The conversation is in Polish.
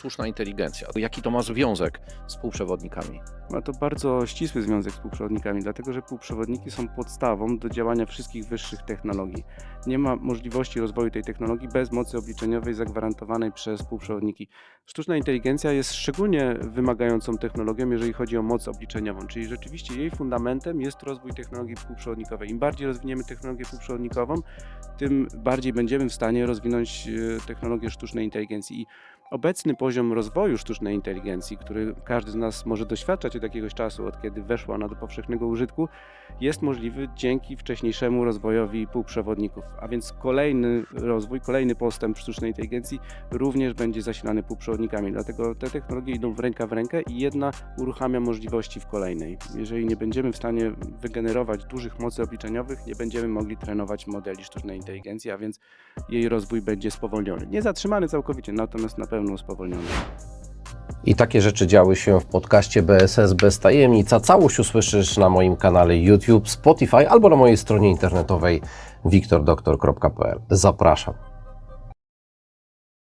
sztuczna inteligencja. Jaki to ma związek z półprzewodnikami? Ma to bardzo ścisły związek z półprzewodnikami, dlatego że półprzewodniki są podstawą do działania wszystkich wyższych technologii. Nie ma możliwości rozwoju tej technologii bez mocy obliczeniowej zagwarantowanej przez półprzewodniki. Sztuczna inteligencja jest szczególnie wymagającą technologią, jeżeli chodzi o moc obliczeniową, czyli rzeczywiście jej fundamentem jest rozwój technologii półprzewodnikowej. Im bardziej rozwiniemy technologię półprzewodnikową, tym bardziej będziemy w stanie rozwinąć e, technologię sztucznej inteligencji. I obecny poziom rozwoju sztucznej inteligencji, który każdy z nas może doświadczać od jakiegoś czasu, od kiedy weszła ona do powszechnego użytku, jest możliwy dzięki wcześniejszemu rozwojowi półprzewodników. A więc kolejny rozwój, kolejny postęp sztucznej inteligencji również będzie zasilany półprzewodnikami. Dlatego te technologie idą w ręka w rękę i jedna uruchamia możliwości w kolejnej. Jeżeli nie będziemy w stanie wygenerować dużych mocy obliczeniowych, nie będziemy mogli trenować modeli sztucznej inteligencji, a więc jej rozwój będzie spowolniony. Nie zatrzymany całkowicie, natomiast na pewno spowolniony. I takie rzeczy działy się w podcaście BSS bez tajemnic. Całość usłyszysz na moim kanale YouTube, Spotify albo na mojej stronie internetowej wiktordoktor.pl. Zapraszam.